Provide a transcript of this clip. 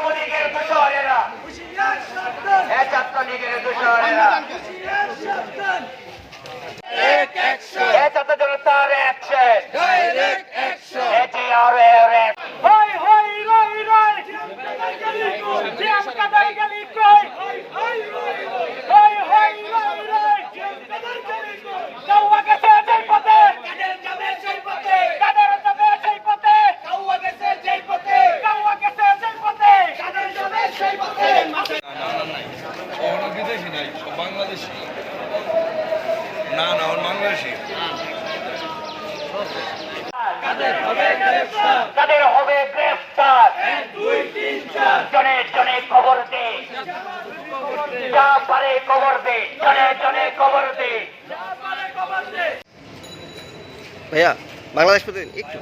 আওয়ামীলীগের দোষরেরা হ্যাঁ ছাত্রলীগের দোষরেরা ছাত্র জনতার অ্যাকশন হ্যাঁ আর না না ওর বাংলাদেশি। কাদের হবে গ্রেফতার? তাদের হবে গ্রেফতার? দুই তিন চার জনে জনে খবর দে। যা পারে খবর দে। জনে জনে খবর দে দে। ভাইয়া বাংলাদেশ প্রতিদিন একটু।